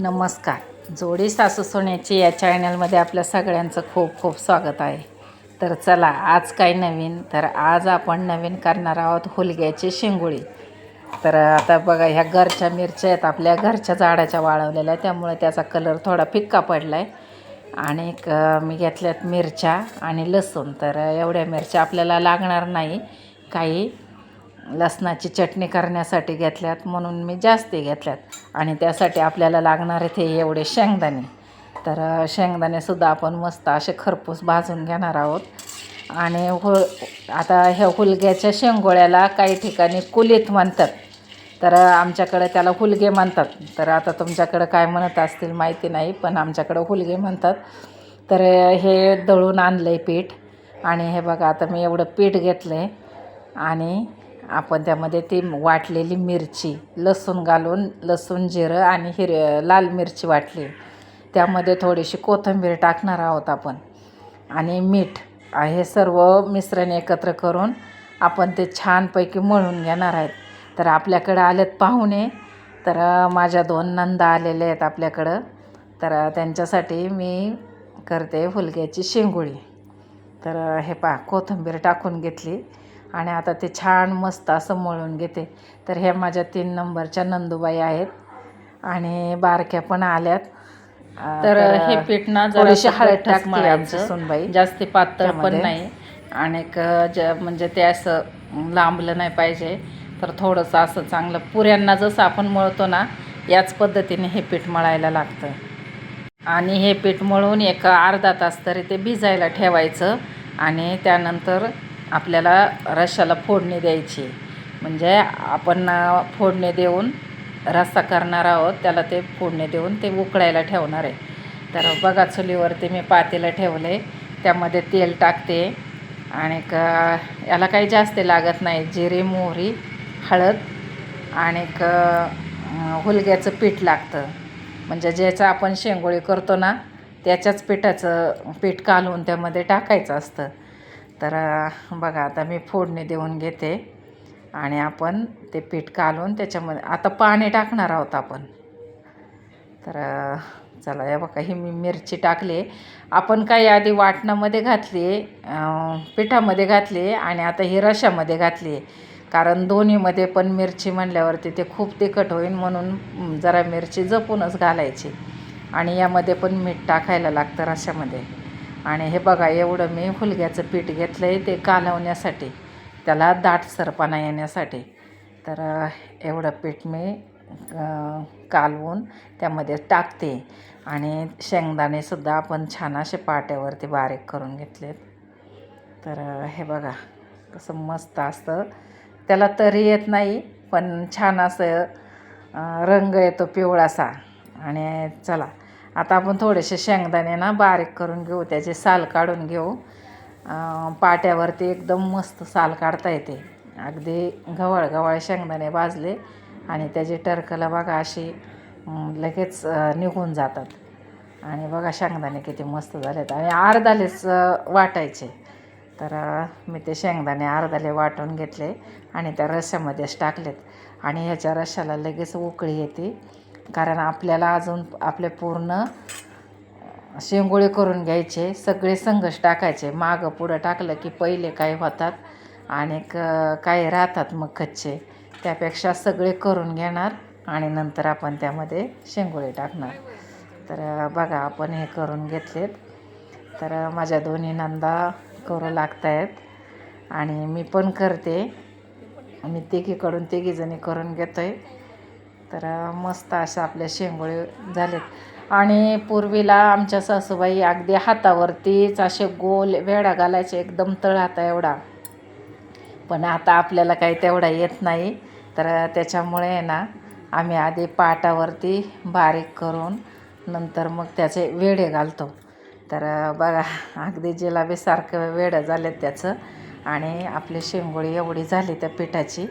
नमस्कार. जोडी सासू सोन्याची या चॅनलमध्ये आपल्या सगळ्यांचं खूप खूप स्वागत आहे. तर चला आज काय नवीन तर आज आपण नवीन करणार आहोत हुलग्याची शेंगोळी. तर आता बघा ह्या घरच्या मिरच्या आहेत आपल्या घरच्या झाडाच्या वाळवलेल्या त्यामुळे त्याचा कलर थोडा फिक्का पडला आहे आणि मी घेतल्यात मिरच्या आणि लसूण. तर एवढ्या मिरच्या आपल्याला लागणार नाही. काही लसणाची चटणी करण्यासाठी घेतल्यात म्हणून मी जास्त घेतल्यात. आणि त्यासाठी आपल्याला लागणार आहेत हे एवढे शेंगदाणे. तर शेंगदाणेसुद्धा आपण मस्त असे खरपूस भाजून घेणार आहोत. आणि हु आता ह्या हुलग्याच्या शेंगोळ्याला काही ठिकाणी कुलीत म्हणतात. तर आमच्याकडं आमच्याकडे त्याला हुलगे म्हणतात. तर आता तुमच्याकडं काय म्हणत असतील माहिती नाही पण आमच्याकडं हुलगे म्हणतात. तर हे दळून आणलं आहे पीठ. आणि हे बघा आता मी एवढं पीठ घेतलं आहे आणि आपण त्यामध्ये ती वाटलेली मिरची लसूण घालून लसूण जिरं आणि हिर लाल मिरची वाटली. त्यामध्ये थोडीशी कोथिंबीर टाकणार आहोत आपण. आणि मीठ हे सर्व मिश्रण एकत्र करून आपण ते छानपैकी मळून घेणार आहेत. तर आपल्याकडं आलेत पाहुणे. तर माझ्या दोन नंदा आलेले आहेत आपल्याकडं. तर त्यांच्यासाठी मी करते फुलक्याची शेंगोळी. तर हे पहा कोथिंबीर टाकून घेतली. आणि आता ते छान मस्त असं मळून घेते. तर ह्या माझ्या तीन नंबरच्या नंदुबाई आहेत आणि बारक्या पण आल्यात. तर हे पीठ ना जरा थोडीशी हळद टाकते. आमची सुनबाई जास्ती पातळ पण. नाही. आणि म्हणजे ते असं लांबलं नाही पाहिजे. तर थोडंसं असं चांगलं पुऱ्यांना जसं आपण मळतो ना याच पद्धतीने हे पीठ मळायला लागतं. आणि हे पीठ मळून एक अर्धा तास तरी ते भिजायला ठेवायचं. आणि त्यानंतर आपल्याला रश्शाला फोडणी द्यायची. म्हणजे आपण फोडणी देऊन रस्सा करणार आहोत त्याला ते फोडणी देऊन ते उकळायला ठेवणार आहे. तर बघा चुलीवरती मी पातेलं ठेवले त्यामध्ये तेल टाकते आणि क याला काही जास्त लागत नाही जिरे मोहरी हळद आणि क हुलग्याचं पीठ लागतं. म्हणजे ज्याचं आपण शेंगोळी करतो ना त्याच्याच पिठाचं पीठ कालवून त्यामध्ये टाकायचं असतं. तर बघा आता मी फोडणी देऊन घेते आणि आपण ते पीठ कालून त्याच्यामध्ये आता पाणी टाकणार आहोत आपण. तर चला या बघा ही मी मिरची टाकली. आपण काही आधी वाटणामध्ये घातली पिठामध्ये घातली आणि आता ही रशामध्ये घातली. कारण दोन्हीमध्ये पण मिरची म्हणल्यावरती ते खूप तिखट होईल म्हणून जरा मिरची जपूनच घालायची. आणि यामध्ये पण मीठ टाकायला लागतं रशामध्ये. आणि हे बघा एवढं मी हुलग्याचं पीठ घेतलं आहे ते कालवण्यासाठी त्याला दाट सरपणा येण्यासाठी. तर एवढं पीठ मी कालवून त्यामध्ये टाकते आणि शेंगदाणेसुद्धा आपण छान असे पाट्यावरती बारीक करून घेतलेत. तर हे बघा कसं मस्त असतं. त्याला तरी येत नाही पण छान असं रंग येतो पिवळासा. आणि चला आता आपण थोडेसे शेंगदाणे ना बारीक करून घेऊ त्याचे साल काढून घेऊ. पाट्यावरती एकदम मस्त साल काढता येते. अगदी गव्हाळ गव्हाळ शेंगदाणे भाजले आणि त्याची टरकलं बघा अशी लगेच निघून जातात. आणि बघा शेंगदाणे किती मस्त झालेत. आणि अर्धालेच वाटायचे. तर मी ते शेंगदाणे अर्धाले वाटून घेतले आणि त्या रश्श्यामध्येच टाकलेत. आणि ह्याच्या रश्श्याला लगेच उकळी येते. कारण आपल्याला अजून आपले पूर्ण शेंगोळे करून घ्यायचे सगळे संघच टाकायचे. मागं पुढं टाकलं की पहिले काय होतात आणि क काय राहतात मग कच्चे. त्यापेक्षा सगळे करून घेणार आणि नंतर आपण त्यामध्ये शेंगोळे टाकणार. तर बघा आपण हे करून घेतलेत. तर माझ्या दोन्ही नंदा करू लागत आहेत आणि मी पण करते. मी तिघीकडून तिघीजणी करून घेतो आहे तर मस्त अशा आपल्या शेंगोळे झालेत. आणि पूर्वीला आमच्या सासूबाई अगदी हातावरतीच असे गोल वेडा घालायचे एकदम तळाता एवढा. पण आता आपल्याला काही तेवढा येत नाही. तर त्याच्यामुळे आहे ना आम्ही आधी पाटावरती बारीक करून नंतर मग त्याचे वेडे घालतो. तर बघा अगदी जिलाबीसारखं वेडं झालेत त्याचं. आणि आपली शेंगोळी एवढी झाली त्या पिठाची.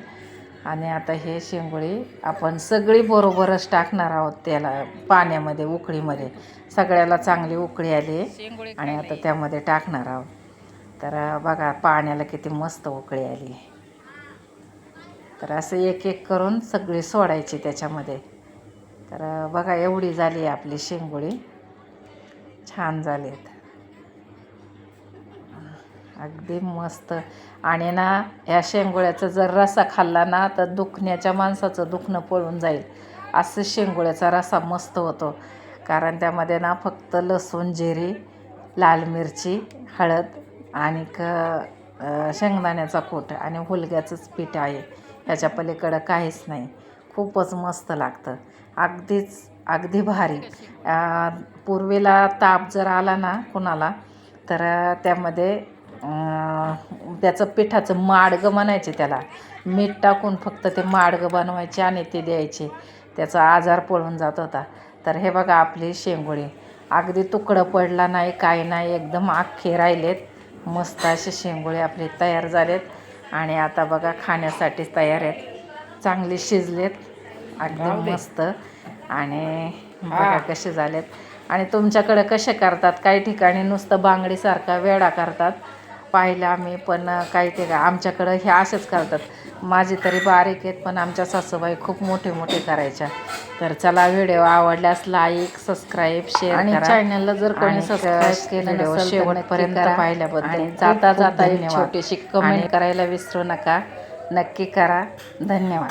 आणि आता हे शेंगोळी आपण सगळी बरोबरच टाकणार आहोत त्याला पाण्यामध्ये उकळीमध्ये. सगळ्याला चांगली उकळी आली आणि आता त्यामध्ये टाकणार आहोत. तर बघा पाण्याला किती मस्त उकळी आली. तर असं एक एक करून सगळी सोडायची त्याच्यामध्ये. तर बघा एवढी झाली आपली शेंगोळी. छान झालीत. अगदी मस्त. आणि ना ह्या शेंगोळ्याचा जर रसा खाल्ला ना तर दुखण्याच्या माणसाचं दुखणं पळून जाईल. असं शेंगोळ्याचा रसा मस्त होतो. कारण त्यामध्ये ना फक्त लसूण जिरी लाल मिरची हळद आणि क शेंगदाण्याचा कूट आणि हुलग्याचंच पीठ आहे. ह्याच्या पलीकडं काहीच नाही. खूपच मस्त लागतं. अगदीच अगदी भारी. पूर्वीला ताप जर आला ना कुणाला तर त्यामध्ये त्याचं पिठाचं माडगं म्हणायचे त्याला. मीठ टाकून फक्त ते माडगं बनवायचे आणि ते द्यायचे. त्याचा आजार पळून जात होता. तर हे बघा आपली शेंगोळी. अगदी तुकडं पडला नाही काही नाही एकदम अख्खे राहिलेत. मस्त असे शेंगोळे आपले तयार झालेत. आणि आता बघा खाण्यासाठी तयार आहेत. चांगले शिजलेत. अगदी मस्त. आणि बघा कसे झालेत. आणि तुमच्याकडे कसे करतात? काही ठिकाणी नुसतं बांगडीसारखा वेडा करतात. पाहिलं आम्ही पण काही ते आमच्याकडं हे असेच करतात. माझी तरी बारीक आहेत पण आमच्या सासूबाई खूप मोठे मोठे करायच्या. तर चला व्हिडिओ आवडल्यास लाईक सबस्क्राईब शेअर आणि करा. channel ला जर कोणी subscribe केलं नसेल शेवटपर्यंत. पाहिल्याबद्दल जाता जाता. छोटीशी आणि करायला विसरू नका. नक्की करा. धन्यवाद.